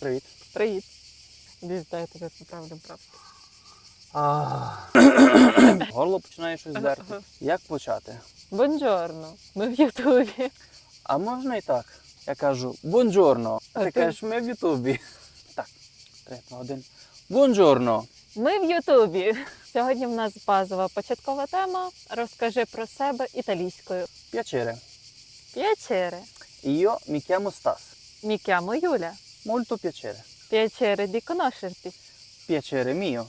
Привіт. Привіт. Іди дай я тебе правду. Горло починає щось дерти. Як почати? Бонджорно. Ми в Ютубі. А можна і так. Я кажу бонджорно. А Ти ти- кажеш, ми в Ютубі. Так, три, один. Бонджорно. Ми в Ютубі. Сьогодні в нас базова початкова тема. Розкажи про себе італійською. П'ячере. Io mi chiamo Stas. Mi Юля. Molto piacere. Piacere di conoscerti. Piacere mio.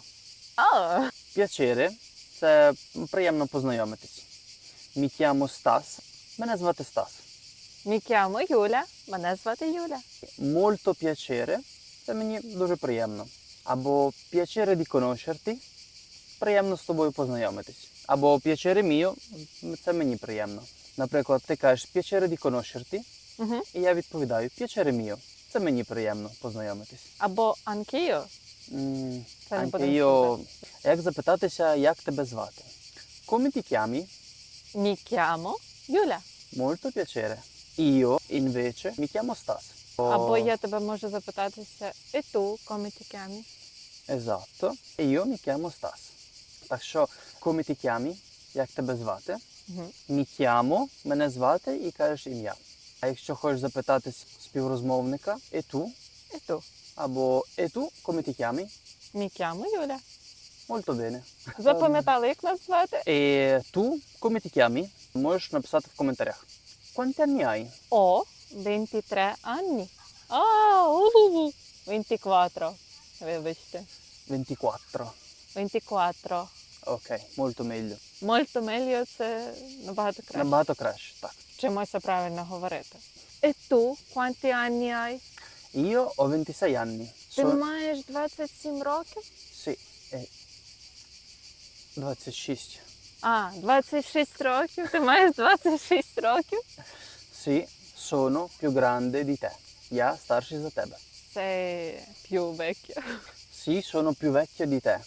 А, Piacere – це приємно познайомитись. Mi chiamo Stas. Мене звати Стас. mi chiamo Юля. Мене звати Юля. Molto piacere – це мені дуже приємно. Або piacere di conoscerti – приємно з тобою познайомитись. Або piacere mio – це мені приємно. Наприклад, ти кажеш piacere di conoscerti, Угу. і я відповідаю piacere mio – це мені приємно познайомитись. Або анкіо. Це не Anche. Як запитатися, як тебе звати? Come ti chiami? Mi chiamo Юля. Molto piacere. Io invece mi chiamo Stas. Або я тебе можу запитатися, і ту, come ti chiami? Esatto. E io mi chiamo Stas. Так що, come ti chiami? Як тебе звати? Mi chiamo, мене звати і кажеш ім'я. А якщо хочеш запитатись співрозмовника, e tu, І ту. або e tu, come ti chiami? Mi chiamo Юля. Molto bene. Запам'ятали, як нас звати? E tu, come ti chiami? Можеш написати в коментарях. Quanti anni hai? О, 23 anni. А, улулу. 24. Вибачте. 24. 24. Ok, molto meglio. Molto meglio це набагато краще. Набагато краще, так. Вчимося правильно говорити. І ту, quanti anni hai? Io ho 26 anni. Ти Sono- маєш 27 років? Sì, eh, 26. А, 26 років. Ти маєш 26 років? Sì, sono più grande di te. Я старший за тебе. Це più vecchio. Sì, sono più vecchio di te.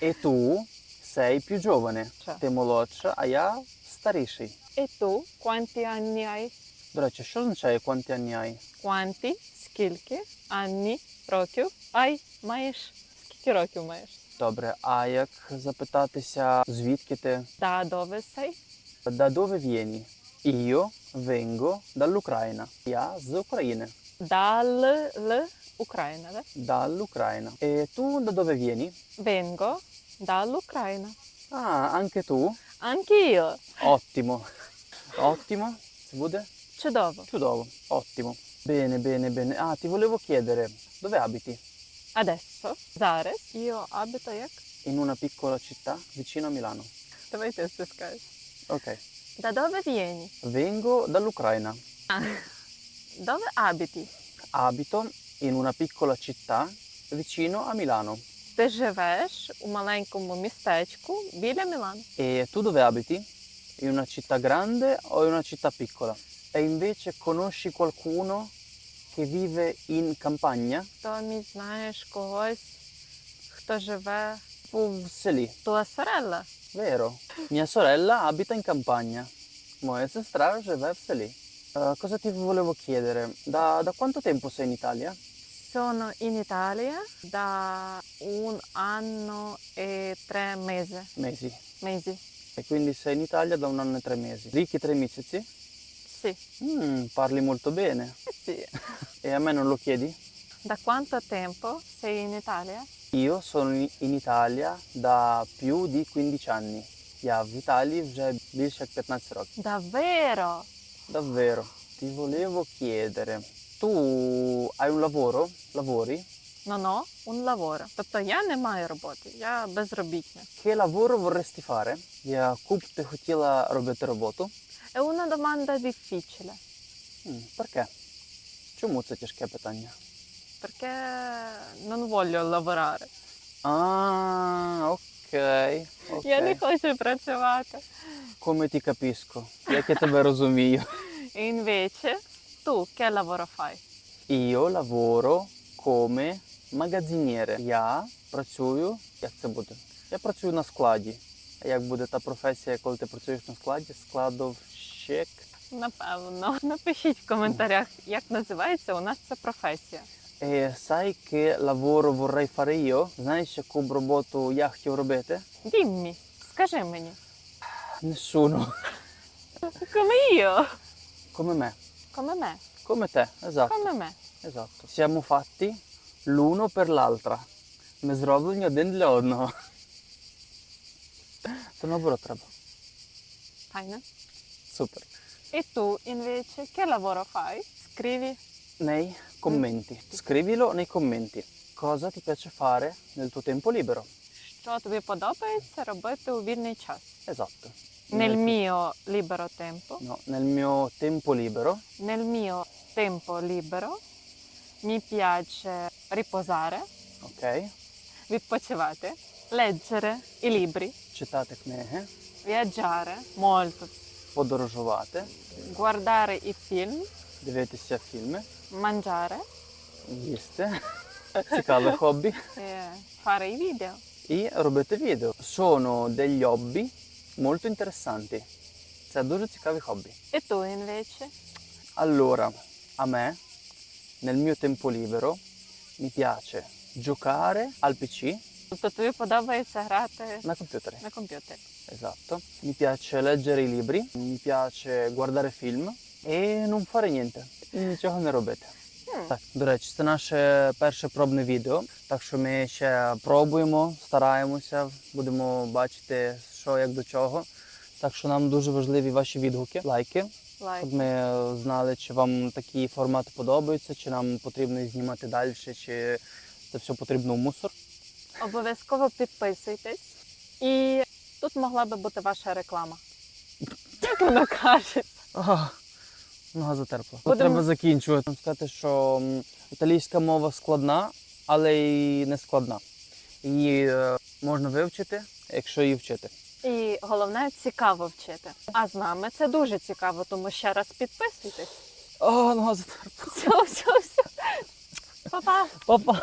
E tu sei più giovane. Cioè. Ти молодша, а я старіший. І ту, quanti anni hai? До речі, що означає quanti anni hai? Quanti, скільки, anni, років, ай, маєш? Скільки років маєш? Добре, а як запитатися, звідки ти? Да, dove sei? Da dove vieni? Io vengo dall'Ucraina. Я з України. Dal, l, Україна, да? Dall'Ucraina. E tu da dove vieni? Vengo dall'Ucraina. Ah, anche tu? Anch'io. Ottimo. Ottimo. Це буде Чудово. Чудово, ottimo. Bene, bene, bene. Ah, ti volevo chiedere, dove abiti? Adesso, зараз, io abito як? In una piccola città vicino a Milano. Давай ти це скажеш. Ok. Da dove vieni? Vengo dall'Ucraina. Dove abiti? Abito in una piccola città vicino a Milano. Ти живеш у маленькому містечку біля Мілану. E tu dove abiti? In una città grande o in una città piccola? E invece conosci qualcuno che vive in campagna? То мій знаєш когось, хто живе В селі. Tua sorella. Vero. Mia sorella abita in campagna. Moja sestra живе в селі. Eh, cosa ti volevo chiedere? Da, da quanto tempo sei in Italia? Sono in Italia da un anno e tre mesi. Mesi. mesi. E quindi sei in Italia da un anno e tre mesi. Ricchi tre mesi? Sì. Mm, parli molto bene. Eh sì. E a me non lo chiedi? Da quanto tempo sei in Italia? Io sono in in Italia da più di 15 anni. Я в Італії вже більше як 15 років. Davvero? Davvero. Ti volevo chiedere. Tu hai un lavoro? Lavori? Non ho un lavoro. Тобто я не маю роботи, я безробітня. Che lavoro vorresti fare? Яку б ти хотіла робити роботу? È una domanda difficile, М, Perché? Чому це тяжке питання? perché non voglio lavorare. А, окей. окей. Я не хочу працювати. Come ti capisco? Як я тебе розумію? E invece tu che lavoro fai? Io lavoro come magazziniere. Я працюю, як це буде? Я працюю на складі. А як буде та професія, коли ти працюєш на складі? Складовщик. Напевно. Напишіть в коментарях, як називається у нас ця професія. E sai che lavoro vorrei fare io? Знаєш, яку б роботу я хотів робити? Діммі, скажи мені. Nessuno. Come io. Come me. Come me. Come te, esatto. Come me. Esatto. Siamo fatti l'uno per l'altra. Ми зроблені один для одного. То наоборот треба. Файно. Супер. E tu invece che lavoro fai? Scrivi. Nei commenti. Scrivilo nei commenti. Cosa ti piace fare nel tuo tempo libero? Що тобі подобається робити у вільний час? Esatto. Nel Nel- mio libero tempo. No, nel mio tempo libero Nel mio tempo libero mi piace riposare, ok? відпочивати, leggere i libri, Читати книги, viaggiare molto, подорожувати, guardare i film, дивитися фільми, mangiare їсти. Цікаве хобі. e fare i video. І робити відео. Sono degli hobby molto interessanti. Це дуже цікаві хобі. E tu invece? Allora, a me, nel mio tempo libero, mi piace giocare al PC Тобто тобі подобається грати na computer. на комп'ютері. Esatto. Mi piace leggere i libri, mi piace guardare film e non fare niente. Нічого не робити. Хм. Так, до речі, це наше перше пробне відео. Так що ми ще пробуємо, стараємося, будемо бачити, що як до чого. Так що нам дуже важливі ваші відгуки, лайки, Лайк. щоб ми знали, чи вам такі формати подобаються, чи нам потрібно їх знімати далі, чи це все потрібно в мусор. Обов'язково підписуйтесь. І тут могла би бути ваша реклама. Як кажеться? Ага, нога затерпла. Будемо- Треба закінчувати. Сказати, що італійська мова складна, але й не складна. Її е, можна вивчити, якщо її вчити. І головне цікаво вчити. А з нами це дуже цікаво, тому ще раз підписуйтесь. О, ну. Все, все, все. Па-па! Папа.